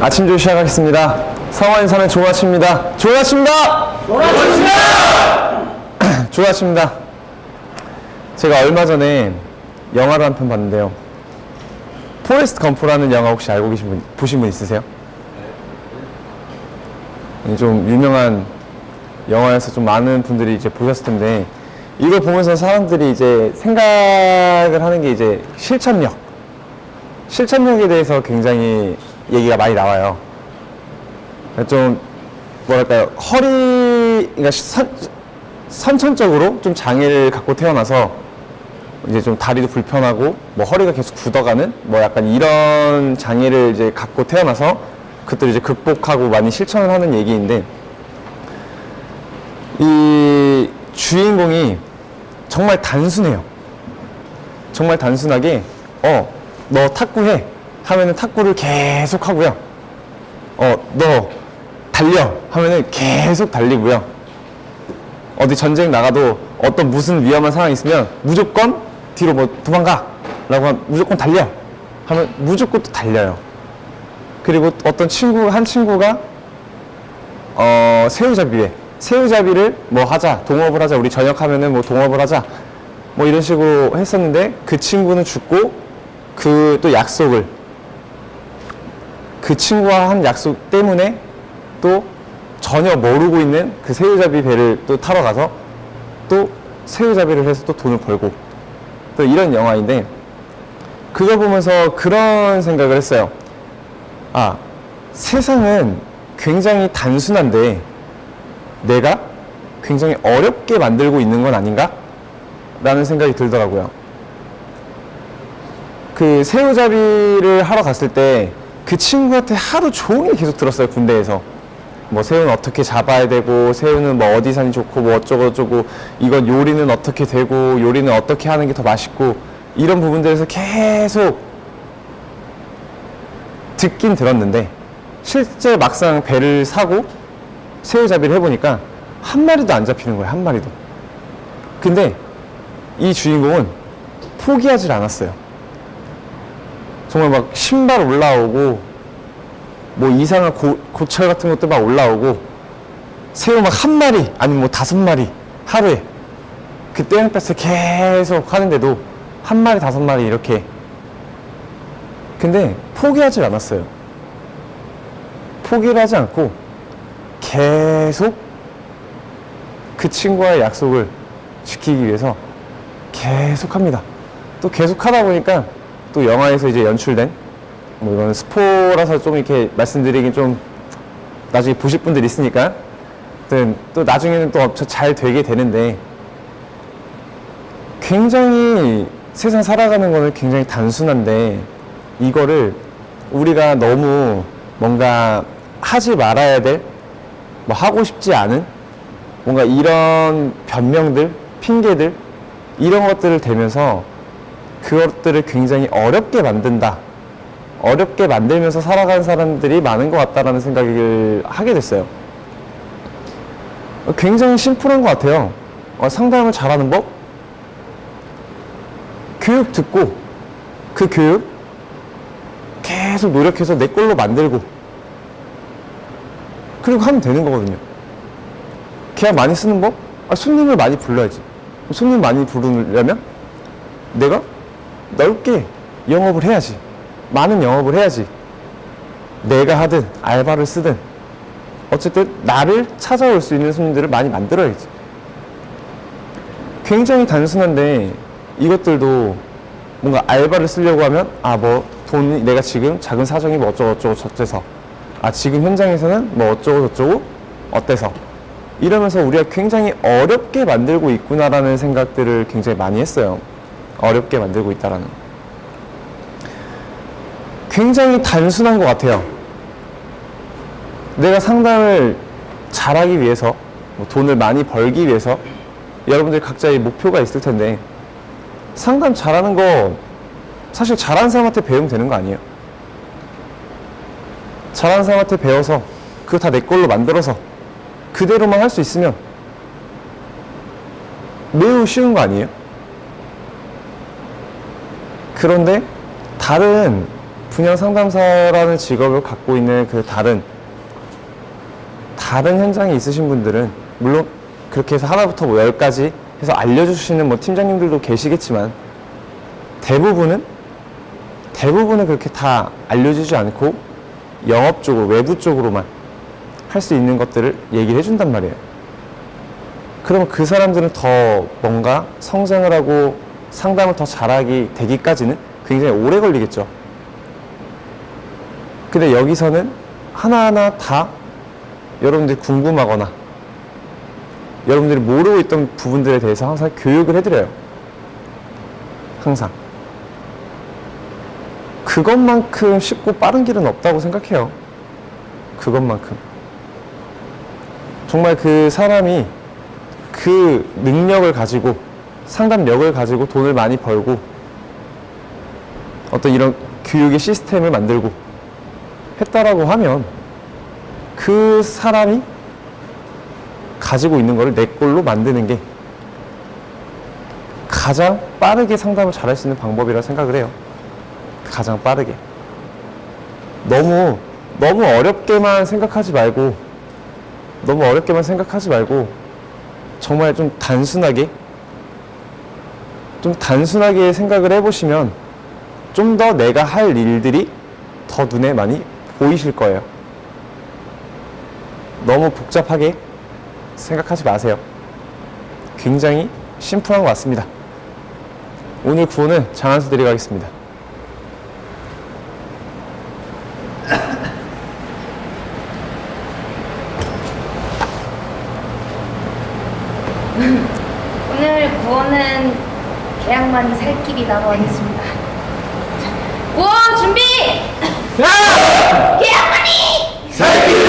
아침 조 시작하겠습니다. 성화인산의 조아치입니다. 조아치입니다! 조아치입니다. 제가 얼마 전에 영화를 한 편 봤는데요. 포레스트 검프라는 영화 혹시 알고 계신 분, 보신 분 있으세요? 네, 좀 유명한 영화에서 좀 많은 분들이 이제 보셨을 텐데, 이걸 보면서 사람들이 이제 생각을 하는 게 이제 실천력. 실천력에 대해서 굉장히 얘기가 많이 나와요. 좀 뭐랄까요 허리 그러니까 선, 선천적으로 좀 장애를 갖고 태어나서 이제 좀 다리도 불편하고 뭐 허리가 계속 굳어가는 뭐 약간 이런 장애를 이제 갖고 태어나서 그것들을 이제 극복하고 많이 실천을 하는 얘기인데 이 주인공이 정말 단순해요. 정말 단순하게 어 너 탁구해 하면은 탁구를 계속 하고요. 어 너 달려 하면은 계속 달리고요. 어디 전쟁 나가도 어떤 무슨 위험한 상황이 있으면 무조건 뒤로 뭐 도망가 라고 하면 무조건 달려 하면 무조건 또 달려요. 그리고 어떤 친구 한 친구가 어 새우잡이에 새우잡이를 뭐 하자 동업을 하자 우리 저녁 하면은 뭐 동업을 하자 뭐 이런 식으로 했었는데 그 친구는 죽고 그 또 약속을 그 친구와 한 약속 때문에 또 전혀 모르고 있는 그 새우잡이 배를 또 타러 가서 또 새우잡이를 해서 또 돈을 벌고 또 이런 영화인데 그걸 보면서 그런 생각을 했어요. 아, 세상은 굉장히 단순한데 내가 굉장히 어렵게 만들고 있는 건 아닌가? 라는 생각이 들더라고요. 그 새우잡이를 하러 갔을 때 그 친구한테 하루 종일 계속 들었어요, 군대에서. 뭐 새우는 어떻게 잡아야 되고 새우는 뭐 어디 산이 좋고 뭐 어쩌고 저쩌고 이건 요리는 어떻게 되고 요리는 어떻게 하는 게 더 맛있고 이런 부분들에서 계속 듣긴 들었는데 실제 막상 배를 사고 새우잡이를 해보니까 한 마리도 안 잡히는 거예요 한 마리도 근데 이 주인공은 포기하지 않았어요 정말 막 신발 올라오고 뭐 이상한 고, 고철 같은 것도 막 올라오고 새우 막 한 마리 아니면 뭐 다섯 마리 하루에 그 떼양볕에 계속 하는데도 한 마리 다섯 마리 이렇게. 근데 포기하지 않았어요. 포기를 하지 않고 계속 그 친구와의 약속을 지키기 위해서 계속 합니다. 또 계속 하다 보니까 또 영화에서 이제 연출된 뭐 이거는 스포라서 좀 이렇게 말씀드리긴 좀 나중에 보실 분들 있으니까. 또 나중에는 또잘 되게 되는데 굉장히 세상 살아가는 거는 굉장히 단순한데 이거를 우리가 너무 뭔가 하지 말아야 될 뭐 하고 싶지 않은 뭔가 이런 변명들 핑계들 이런 것들을 대면서 그것들을 굉장히 어렵게 만든다 어렵게 만들면서 살아가는 사람들이 많은 것 같다라는 생각을 하게 됐어요. 굉장히 심플한 것 같아요. 어, 상담을 잘하는 법? 교육 듣고 그 교육 계속 노력해서 내 걸로 만들고 그리고 하면 되는 거거든요. 계약 많이 쓰는 법? 아, 손님을 많이 불러야지. 손님 많이 부르려면 내가 넓게 영업을 해야지. 많은 영업을 해야지. 내가 하든 알바를 쓰든 어쨌든 나를 찾아올 수 있는 손님들을 많이 만들어야지. 굉장히 단순한데 이것들도 뭔가 알바를 쓰려고 하면 아 뭐 돈이 내가 지금 작은 사정이 뭐 어쩌고 저쩌고 저쩌서 아 지금 현장에서는 뭐 어쩌고 저쩌고 어때서 이러면서 우리가 굉장히 어렵게 만들고 있구나라는 생각들을 굉장히 많이 했어요. 어렵게 만들고 있다라는. 굉장히 단순한 것 같아요. 내가 상담을 잘하기 위해서, 뭐 돈을 많이 벌기 위해서, 여러분들 각자의 목표가 있을 텐데, 상담 잘하는 거, 사실 잘하는 사람한테 배우면 되는 거 아니에요? 잘하는 사람한테 배워서, 그거 다 내 걸로 만들어서, 그대로만 할 수 있으면, 매우 쉬운 거 아니에요? 그런데, 다른 분양 상담사라는 직업을 갖고 있는 그 다른 다른 현장에 있으신 분들은 물론 그렇게 해서 하나부터 뭐 열까지 해서 알려주시는 뭐 팀장님들도 계시겠지만 대부분은 대부분은 그렇게 다 알려주지 않고 영업 쪽으로 외부 쪽으로만 할 수 있는 것들을 얘기를 해준단 말이에요. 그럼 그 사람들은 더 뭔가 성장을 하고 상담을 더 잘하기 되기까지는 굉장히 오래 걸리겠죠. 근데 여기서는 하나하나 다 여러분들이 궁금하거나 여러분들이 모르고 있던 부분들에 대해서 항상 교육을 해드려요. 항상. 그것만큼 쉽고 빠른 길은 없다고 생각해요. 그것만큼. 정말 그 사람이 그 능력을 가지고 상담력을 가지고 돈을 많이 벌고 어떤 이런 교육의 시스템을 만들고 했다라고 하면 그 사람이 가지고 있는 거를 내 걸로 만드는 게 가장 빠르게 상담을 잘할 수 있는 방법이라 생각을 해요. 가장 빠르게. 너무, 너무 어렵게만 생각하지 말고, 너무 어렵게만 생각하지 말고, 정말 좀 단순하게, 좀 단순하게 생각을 해보시면, 좀 더 내가 할 일들이 더 눈에 많이 보이실 거예요. 너무 복잡하게 생각하지 마세요. 굉장히 심플한 것 같습니다. 오늘 구호는 장한수 드리고 가겠습니다. 오늘 구호는 계약만이 살 길이라고 하겠습니다. 구호 준비! キャンプに